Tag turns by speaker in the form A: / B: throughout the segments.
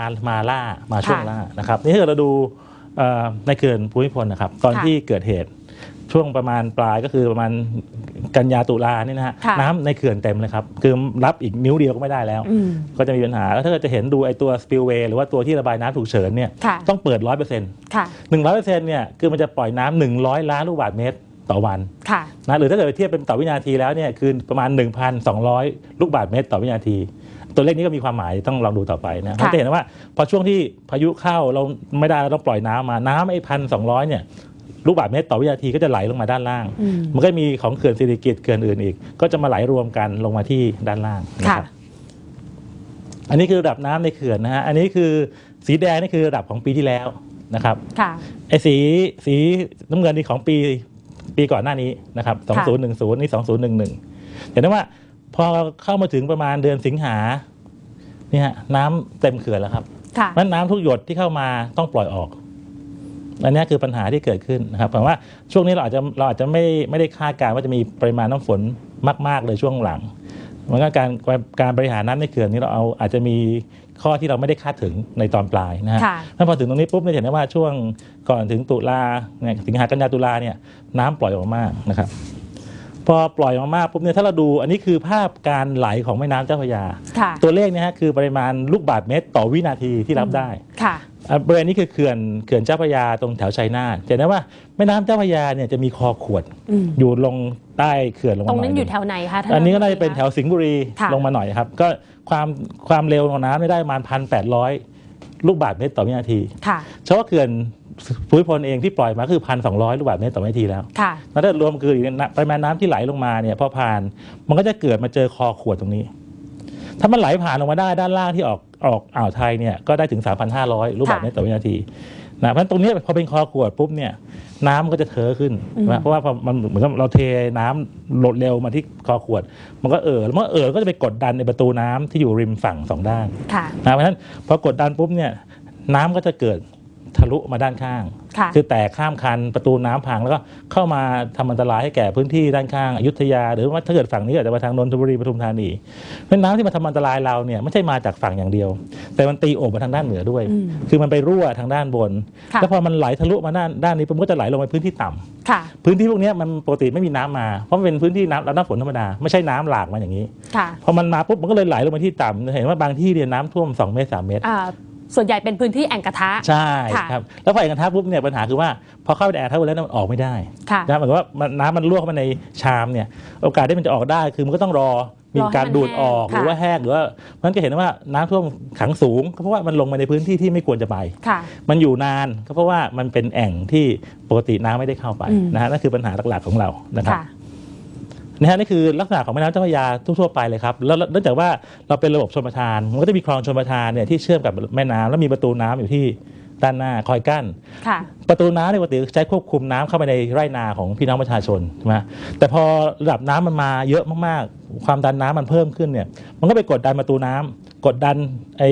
A: มามาล่ามาช่วง
B: ค่ะ
A: ล่านะครับนี่ถ้าเกิดเราดูเอ่อในเขื่อนภูมิพลนะครับ ตอน
B: ค่ะ
A: ที่เกิดเหตุช่วงประมาณปลายก็คือประมาณกันยาตุลาเนี่ยนะฮะ
B: ค่ะ
A: น้ำในเขื่อนเต็มเลยครับ คือรับอีกนิ้วเดียวก็ไม่ได้แล้ว
B: อืม
A: ก็จะมีปัญหา แล้วถ้าเกิดจะเห็นดูไอ้ตัว spillway หรือว่าตัวที่ระบายน้ำฉุกเฉินเนี่ย
B: ค่ะ
A: ต้องเปิดร้อยเปอร์เซ็นต์
B: ค่ะ
A: หนึ่งร้อยเปอร์เซ็นต์เนี่ยคือมันจะปล่อยน้ำหนึ่งร้อยล้านลูกบาศก์เมตรต่อวัน
B: ค่ะ
A: นะหรือถ้าเกิดเทียบเป็นต่อวินาทีแล้วเนี่ยคือประมาณ 1,200 ลูกบาศก์เมตรต่อวินาที ตัวเลขนี้ก็มีความหมายต้องลองดูต่อไปนะ
B: ค่ะ
A: เราจะเห็นว่าพอช่วงที่พายุเข้าเราไม่ได้เราต้องปล่อยน้ำมาน้ำไอ้พันสองเนี่ยลูกบาศก์เมตรต่อวินาทีก็จะไหลลงมาด้านล่าง
B: อืม
A: มันก็มีของเขื่อนสิริกิติ์เขื่อนอื่นอีก ก็จะมาไหลรวมกันลงมาที่ด้านล่างนะ
B: ค่ะ
A: ครับอันนี้คือระดับน้ำในเขื่อนนะฮะ อันนี้คือสีแดงนี่คือระดับของปีที่แล้วนะครับ
B: ค่ะ
A: ไอ้สีสีน้ำเงินนี่ของปีปีก่อนหน้านี้นะครับ
B: ค่ะ
A: 2010 นี่ 2011เห็นได้ว่า พอเข้ามาถึงประมาณเดือนสิงหาเนี่ยฮะน้ำเต็มเขื่อนแล้วครับ
B: ค่ะ
A: นั้นน้ำทุกหยดที่เข้ามาต้องปล่อยออกอันนี้คือปัญหาที่เกิดขึ้นนะครับแปลว่าช่วงนี้เราอาจจะเราอาจจะไม่ไม่ได้คาดการณ์ว่าจะมีปริมาณน้ำฝนมาก ๆ เลยช่วงหลัง มันก็การการบริหารน้ำในเขื่อนนี้เราเอาอาจจะมีข้อที่เราไม่ได้คาดถึงในตอนปลายนะฮะ
B: ค่ะ
A: ถ้าพอถึงตรงนี้ปุ๊บเนี่ยเห็นได้ว่าช่วงก่อนถึงตุลาเนี่ยสิงหากันยาตุลาเนี่ยน้ำปล่อยออกมามากนะครับ พอปล่อยออกมาปุ๊บเนี่ยถ้าเราดูอันนี้คือภาพการไหลของแม่น้ำเจ้าพระยา
B: ค่ะ
A: ตัวเลขเนี่ยฮะคือปริมาณลูกบาศก์เมตรต่อวินาทีที่รับได้
B: ค่ะ
A: อะบริเวณนี้คือเขื่อนเขื่อนเจ้าพระยาตรงแถวชัยนาทจะเห็นได้ว่าแม่น้ำเจ้าพระยาเนี่ยจะมีคอขวด
B: อืม
A: อยู่ลงใต้เขื่อนลง
B: ต
A: มา
B: รง
A: หน่
B: นั้
A: อนย
B: อยู่
A: ห
B: แถ
A: นึ่ง
B: วไหนคะท่าน
A: อันนี้ก็น่าจะ
B: รัฐม
A: เป็นแถวสิงห์บุรี
B: ค่ะ
A: ลงมาหน่อยครับ ก็ความความเร็วของน้ำเนี่ยได้ประมาณพันแปดร้อยลูกบาศก์เมตรต่อวินาที
B: ค่ะ
A: เฉพาะเขื่อน ภูมิพลเองที่ปล่อยมาคือพันสองร้อยลูกบาศก์เมตรต่อวินาทีแล้ว
B: ค่ะ
A: แล้วถ้ารวมคืออีกนะปริมาณน้ำที่ไหลลงมาเนี่ยพอผ่านมันก็จะเกิดมาเจอคอขวดตรงนี้ ถ้ามันไหลผ่านลงมาได้ด้านล่างที่ออกออกอ่าวไทยเนี่ยก็ได้ถึง 3,500 ลูกบาศก์เมตรต่อวินาทีนะเพราะฉะนั้นตรงเนี้ยพอเป็นคอขวดปุ๊บเนี่ยน้ำมันก็จะเทอะขึ้น
B: อืม
A: นะเพราะว่าพอมันเหมือนกับเราเทน้ำลดเร็วมาที่คอขวด มันก็เอ่อแล้วเมื่อเอ่อก็จะไปกดดันในประตูน้ำที่อยู่ริมฝั่งสองด้าน
B: ค่ะ
A: นะเพราะฉะนั้นพอกดดันปุ๊บเนี่ยน้ำก็จะเกิด ทะลุมาด้านข้าง
B: ค่ะ
A: คือแตกข้ามคันประตูน้ำพังแล้วก็เข้ามาทำอันตรายให้แก่พื้นที่ด้านข้างอยุธยา หรือว่าถ้าเกิดฝั่งนี้อาจจะมาทางนนทบุรีปทุมธานีเพราะน้ำที่มาทำอันตรายเราเนี่ยไม่ใช่มาจากฝั่งอย่างเดียว แต่มันตีโอบมาทางด้านเหนือด้วย
B: อืม
A: คือมันไปรั่วทางด้านบน
B: ค่ะ
A: แล้วพอมันไหลทะลุมาด้านด้านนี้ปุ๊บมันก็จะไหลลงไปพื้นที่ต่ำ
B: ค่ะ
A: พื้นที่พวกเนี้ยมันปกติไม่มีน้ำมาเพราะมันเป็นพื้นที่น้ำรับน้ำฝนธรรมดาไม่ใช่น้ำหลากมาอย่างนี้
B: ค่ะ
A: พอมันมาปุ๊บมันก็เลยไหลลงมาที่ต่ำเห็นว่าบางที่เนี่ยน้ำท่วม2เมตร3เมตร
B: อ่า ส่วนใหญ่เป็นพื้นที่แอ่งกระทะ
A: ใช่
B: ค่ะ
A: ครับแล้วพอแอ่งกระทะปุ๊บเนี่ยปัญหาคือว่าพอเข้าไปในแอ่งกระทะแล้วเนี่ยมันออกไม่ได้
B: ค่ะ
A: นะเหมือนกับว่ามันน้ำมันรั่วเข้ามาในชามเนี่ยโอกาสที่มันจะออกได้คือมันก็ต้องรอมีการดูดออก
B: รอ
A: ห
B: ให้มันแห้ง
A: รือว่าแห้งหรือว่ามันก็เห็นว่าน้ำท่วมขังสูงก็เพราะว่ามันลงมาในพื้นที่ที่ไม่ควรจะไป
B: ค่ะ
A: มันอยู่นานก็เพราะว่ามันเป็นแอ่งที่ปกติน้ำไม่ได้เข้าไป
B: อืม
A: นะฮะนั่นคือปัญหาหลักๆของเรานะครับ
B: ค่ะ
A: นะฮะนี่คือลักษณะของแม่น้ำเจ้าพระยาทั่วๆไปเลยครับแล้วแล้วเนื่องจากว่าเราเป็นระบบชลประทานมันก็จะมีคลองชลประทานเนี่ยที่เชื่อมกับแม่น้ำแล้วมีประตูน้ำอยู่ที่ด้านหน้าคอยกั้น
B: ค่ะ
A: ประตูน้ำในยปกติใช้ควบคุมน้ำเข้าไปในไร่นาของพี่น้องประชาชนใช่ไหมแต่พอระดับน้ำมันมาเยอะมากๆ ความดันน้ำมันเพิ่มขึ้นเนี่ย มันก็ไปกดดันประตูน้ำกดดันไอ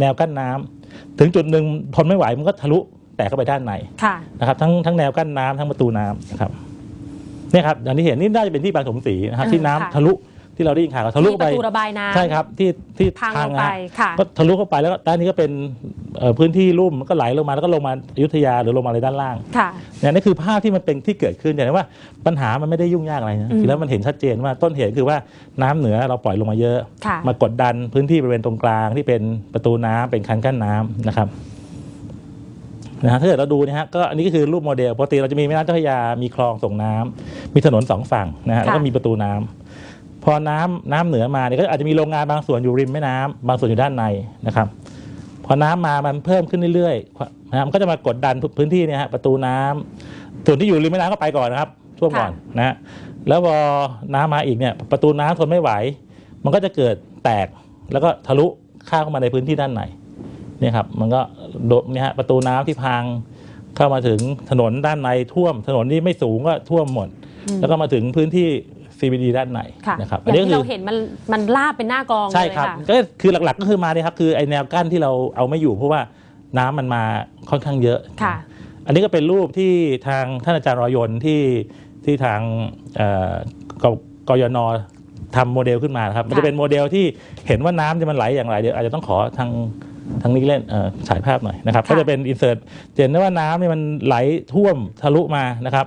A: แนวกั้นน้ำถึงจุดหนึ่งทนไม่ไหวมันก็ทะลุแตกเข้าไปด้านใน
B: ค่ะ
A: นะครับทั้งทั้งแนวกั้นน้ำทั้งประตูน้ำนะครับ เนี่ยครับอย่างที่เห็นนี่น่าจะเป็นที่บางสมศรีนะครับ
B: อ่า
A: ที่น้ำ
B: ค่ะ
A: ทะลุที่เราได้ยินข่าวทะลุ
B: ที่ป
A: ไประ
B: ตูระบายน้ำ
A: ใช่ครับที่ที่
B: พัง
A: ทา
B: ล
A: ง
B: งไป
A: นะ
B: ค่ะ
A: ก็ทะลุเข้าไปแล้วก็ด้านนี้ก็เป็นเอ่อพื้นที่ลุ่มมันก็ไหลลงมาแล้วก็ลงมาอยุธยาหรือลงมาในด้านล่าง
B: ค่ะ
A: เนี่ยนี่คือภาพที่มันเป็นที่เกิดขึ้นอย่างว่าปัญหามันไม่ได้ยุ่งยากอะไรนะ
B: อืม
A: ทีแล้วมันเห็นชัดเจนว่าต้นเหตุคือว่าน้ำเหนือเราปล่อยลงมาเยอะ
B: ค่ะ
A: มากดดันพื้นที่บริเวณตรงกลางที่เป็นประตูน้ำเป็นคันกั้นน้ำนะครับนะฮะถ้าเกิดเราดูนะฮะก็อันนี้ก็คือรูปโมเดลปกติเราจะมีแม่น้ำเจ้าพระยามีคลองส่งน้ำ มีถนนสองฝั่งนะฮะแล้วก็
B: ค่ะ
A: มีประตูน้ำพอน้ำน้ำเหนือมาเนี่ยก็อาจจะมีโรงงานบางส่วนอยู่ริมแม่น้ำบางส่วนอยู่ด้านในนะครับพอน้ำมามันเพิ่มขึ้นเรื่อยๆนะฮะมันก็จะมากดดันพื้นที่เนี่ยฮะประตูน้ำส่วนที่อยู่ริมแม่น้ำก็ไปก่อนนะครับท่วมก่อนนะฮะแล้วพอน้ำมาอีกเนี่ยประตูน้ำทนไม่ไหว มันก็จะเกิดแตกแล้วก็ทะลุข้ามเข้ามาในพื้นที่ด้านในเนี่ยครับมันก็โดดเนี่ยฮะประตูน้ำที่พังเข้ามาถึงถนนด้านในท่วม ถนนที่ไม่สูงก็ท่วมหมด
B: อืม
A: แล้วก็มาถึงพื้นที่ CBD ด้านใน
B: ค่ะ
A: นะครับ
B: อย่าง
A: ก็
B: ที่
A: คื
B: เราเห็นมันมันลาบเป็นหน้ากอง
A: ใช่
B: เลย
A: ครับ
B: ค่ะ
A: ก็คือหลักๆก็คือมาเนี่ยครับคือไอแนวกั้นที่เราเอาไม่อยู่เพราะว่าน้ำมันมาค่อนข้างเยอะ
B: ค่ะ
A: อันนี้ก็เป็นรูปที่ทางท่านอาจารย์รอยนที่ที่ทางเอ่อกกยนทำโมเดลขึ้นมานะครับ มันจะเป็นโมเดลที่เห็นว่าน้ำจะมันไหลอย่างไรเดี๋ยวอาจจะต้องขอทางทางนี้เล่นเอ่อฉายภาพหน่อยนะครับ
B: ค่ะ
A: ก็จะเป็นอินเสิร์ตเห็นได้ว่าน้ำเนี่ยมันไหลท่วมทะลุมานะครับ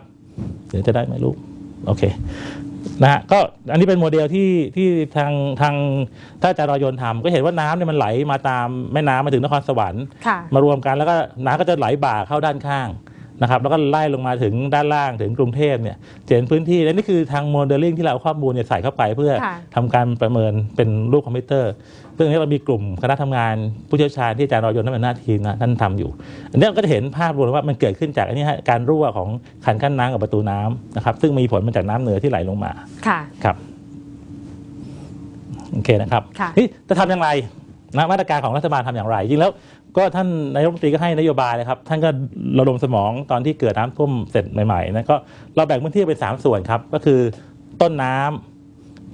A: เดี๋ยวจะได้ไหมลูก โอเคนะฮะก็อันนี้เป็นโมเดลที่ที่ทางทางท่าอาจารย์รอยนทำก็เห็นว่าน้ำเนี่ยมันไหลมาตามแม่น้ำมาถึงนครสวรรค์
B: ค่ะ
A: มารวมกันแล้วก็น้ำก็จะไหลบ่าเข้าด้านข้างนะครับแล้วก็ไล่ลงมาถึงด้านล่างถึงกรุงเทพเนี่ยจะเห็นพื้นที่และนี่คือทางโมเดลลิ่งที่เราเอาข้อมูลเนี่ยใส่เข้าไปเพื่อ
B: ค่ะ
A: ทำการประเมินเป็นรูปคอมพิวเตอร์ ซึ่งอันนี้เรามีกลุ่มคณะทำงานผู้เชี่ยวชาญที่อาจารย์รอยนท่านเป็นหน้าทีมนะท่านทำอยู่อันนี้ก็จะเห็นภาพรวมว่ามันเกิดขึ้นจากอันนี้ฮะการรั่วของขันกั้นน้ำกับประตูน้ำนะครับ ซึ่งมีผลมาจากน้ำเหนือที่ไหลลงมา
B: ค่ะ
A: ครับโอเคนะครับ
B: ค่ะ
A: นี่จะทำอย่างไรนะมาตรการของรัฐบาลทำอย่างไรจริงแล้วก็ท่านนายกรัฐมนตรีก็ให้นโยบายเลยครับ ท่านก็ระดมสมองตอนที่เกิดน้ำท่วมเสร็จใหม่ๆนะก็เราแบ่งพื้นที่เป็นสามส่วนครับ ก็คือต้นน้ำ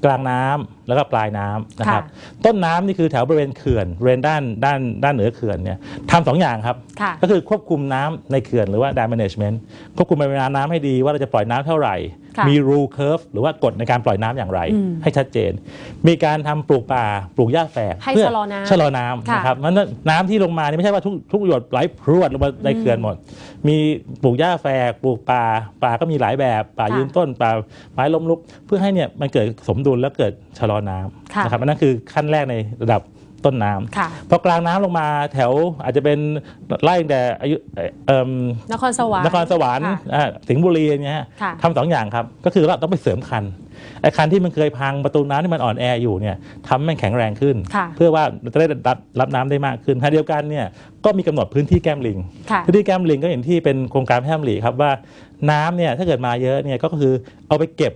A: กลางน้ำแล้วก็ปลายน้ำนะครับ ต้นน้ำนี่คือแถวบริเวณเขื่อนบริเวณด้านด้านด้านเหนือเขื่อนเนี่ยทำสองอย่างครับ
B: ค่ะ
A: ก็คือควบคุมน้ำในเขื่อนหรือว่า dam management ควบคุมปริมาณน้ำให้ดีว่าเราจะปล่อยน้ำเท่าไหร่
B: ค่ะ
A: มี rule curve หรือว่ากฎในการปล่อยน้ำอย่างไร
B: อืม
A: ให้ชัดเจน มีการทำปลูกป่าปลูกหญ้าแฝก
B: ให้
A: เพื่
B: ชะลอน้ำ
A: ชะลอน้ำ
B: ค่ะ
A: นะครับมันน้ำที่ลงมานี่ไม่ใช่ว่าทุกทุกหยดไหลพรวดลงมาในเขื่อนหมด มีปลูกหญ้าแฝกปลูกป่าป่าก็มีหลายแบบป่า
B: ค่ะ
A: ยืนต้นป่าไม้ล้มลุก เพื่อให้เนี่ยมันเกิดสมดุลแล้วเกิดชะลอน้
B: ค่ะำ
A: นะครับอันนั้นคือขั้นแรกในระดับ ต้นน้ำ
B: ค่ะ
A: พอกลางน้ำลงมาแถวอาจจะเป็นไล่ตั้งแต่อายุเอิ่ม
B: นครสวรรค์
A: นครสวรรค์
B: ค่ะ
A: อ่าสิงห์บุรีอย่างเงี้ย
B: ค่ะ
A: ทำสองอย่างครับ ก็คือเราต้องไปเสริมคันไอ้คันที่มันเคยพังประตูน้ำที่มันอ่อนแออยู่เนี่ยทำให้มันแข็งแรงขึ้น
B: ค่ะ
A: เพื่อว่าเราจะได้รับรับน้ำได้มากขึ้นขณะเดียวกันเนี่ยก็มีกำหนดพื้นที่แก้มลิง
B: ค่ะ
A: พื้นที่แก้มลิงก็อย่างที่เป็นโครงการแก้มลิงครับว่าน้ำเนี่ยถ้าเกิดมาเยอะเนี่ยก็คือเอาไปเก็บ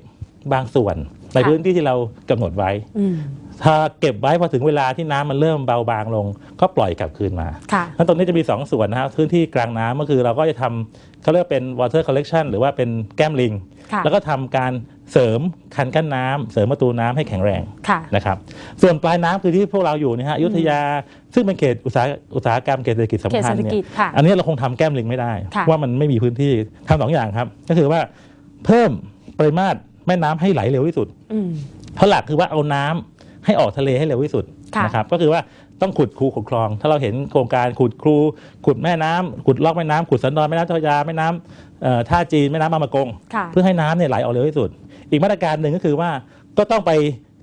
A: บางส่วนใน
B: ค่ะ
A: พื้นที่ที่เรากำหนดไว้
B: อืม
A: ถ้าเก็บไว้พอถึงเวลาที่น้ำมันเริ่มเบาบางลง ก็ปล่อยกลับคืนมา
B: ค่ะ
A: นั้นตรงนี้จะมี 2 ส่วนนะครับพื้นที่กลางน้ำก็คือเราก็จะทำเขาเรียกว่าเป็น water collection หรือว่าเป็นแก้มลิง
B: ค่ะ
A: แล้วก็ทำการเสริมคันกั้นน้ำเสริมประตูน้ำให้แข็งแรง
B: ค่ะ
A: นะครับ ส่วนปลายน้ำคือที่พวกเราอยู่เนะฮะอยุธยา ซึ่งเป็นเขตอุตสาหอุตสาหกรรมเขตเศรษฐกิจสำ
B: เขต
A: คัญ
B: เศรษฐ
A: เนี่
B: กิจ
A: ย
B: ค่ะ
A: อันนี้เราคงทำแก้มลิงไม่ได้
B: ค่ะ
A: ว่ามันไม่มีพื้นที่ทำสองอย่างครับ ก็คือว่าเพิ่มปริมาตรแม่น้ำให้ไหลเร็วที่สุด
B: อืม
A: เพราะหลักคือว่าเอาน้ำ ให้ออกทะเลให้เร็วที่สุด
B: ค่ะ
A: นะครับก็คือว่าต้องขุดคูขุดคลอง ถ้าเราเห็นโครงการขุดครูขุดแม่น้ำขุดลอกแม่น้ำขุดสันดอนแม่น้ำเจ้าพระยาแม่น้ำเอ่อท่าจีนแม่น้ำบางประกง
B: ค่ะ
A: เพื่อให้น้ำเนี่ยไหลออกเร็วที่สุด อีกมาตรการหนึ่งก็คือว่าก็ต้องไป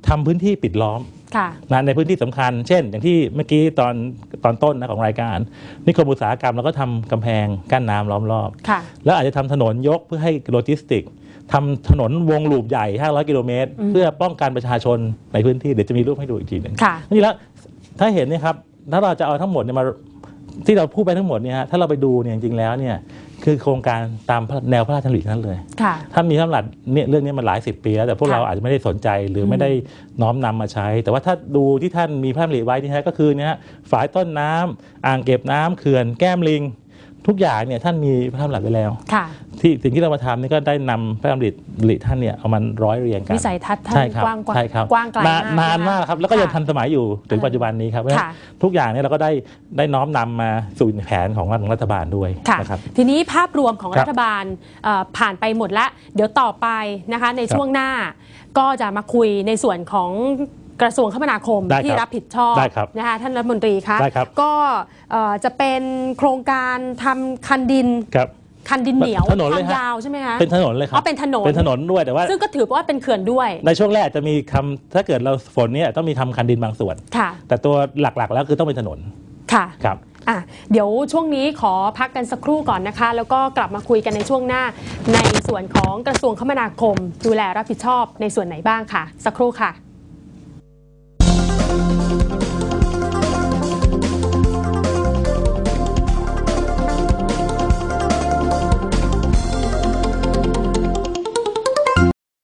A: ทำพื้นที่ปิดล้อม
B: ค่ะ
A: นะในพื้นที่สำคัญ เช่น อย่างที่เมื่อกี้ตอนตอนต้นนะของรายการ นิคมอุตสาหกรรมเราก็ทำกำแพงกั้นน้ำล้อมรอบ
B: ค่ะ
A: แล้วอาจจะทำถนนยกเพื่อให้โลจิสติก ทำถนนวงลูปใหญ่ 500 กิโลเมตร
B: อืม
A: เพื่อป้องกันประชาชนในพื้นที่ เดี๋ยวจะมีรูปให้ดูอีกทีหนึ่ง
B: ค่ะ
A: นี่แล้วถ้าเห็นเนยครับ ถ้าเราจะเอาทั้งหมดเนี่ยมาที่เราพูดไปทั้งหมดเนี่ยฮะถ้าเราไปดูเนี่ยจริงๆแล้วเนี่ยคือโครงการตามแนวพระราชดำริทั้งนั้นเลย
B: ค่ะ
A: ท่านมีพระราชดำริเนี่ยเรื่องนี้มาหลายสิบปีแล้วแต่พวก
B: ค่ะ
A: เราอาจจะไม่ได้สนใจหรือไม่ได้น้อมนำมาใช้ แต่ว่าถ้าดูที่ท่านมีพระราชดำริไว้นี่ฮะก็คือเนี่ยฮะฝายต้นน้ำอ่างเก็บน้ำเขื่อนแก้มลิง ทุกอย่างเนี่ยท่านมีพระราชดำริไว้แล้ว
B: ค่ะ
A: ที่สิ่งที่เรามาทำนี่ก็ได้นำพระราชดำริริท่านเนี่ยเอามันร้อยเรียงกัน
B: วิสัยทัศน์ท่าน
A: ใช่ครับ
B: กว้างกว่า
A: ใช่ครับ
B: กว้างไกล
A: นาน
B: มาก
A: นาน
B: นะคะ
A: มากครับแล้วก็ยัง
B: ค่ะ
A: ทันสมัยอยู่ถึง
B: เออ
A: ปัจจุบันนี้ครับเพราะฉะนั้น
B: ค่ะ
A: ทุกอย่างเนี่ยเราก็ได้ได้น้อมนำมาสู่แผนของรัฐบาลด้วย
B: ค่ะ
A: นะครับ
B: ทีนี้ภาพรวมของ
A: ครับ
B: รัฐบาลเอ่อผ่านไปหมดแล้วเดี๋ยวต่อไปนะคะใน
A: ครับ
B: ช่วงหน้าก็จะมาคุยในส่วนของ กระทรวงคมนาคม
A: ได้ครับ
B: ที่รับผิดชอบ
A: ได้ครับ
B: นะคะท่านรัฐมนตรีคะ
A: ได้ครับ
B: ก็เอ่อจะเป็นโครงการทำคันดิน
A: ครับ
B: คันดินเหนียว
A: ถนนเลย
B: ทาง
A: ฮะ
B: ยาวใช่ไหมคะ
A: เป็นถนนเลยครั
B: อ๋อเป็นถนน
A: เป็นถนนด้วยแต่ว่า
B: ซึ่งก็ถือว่าเป็นเขื่อนด้วย
A: ในช่วงแรกจะมีคำถ้าเกิดเราฝนเนี่ยต้องมีทำคันดินบางส่วน
B: ค่ะ
A: แต่ตัวหลักๆ แล้วคือต้องเป็นถนน
B: ค่ะ
A: ครับ
B: อะเดี๋ยวช่วงนี้ขอพักกันสักครู่ก่อนนะคะ แล้วก็กลับมาคุยกันในช่วงหน้า ในส่วนของกระทรวงคมนาคม ดูแลรับผิดชอบในส่วนไหนบ้างค่ะ สักครู่ค่ะ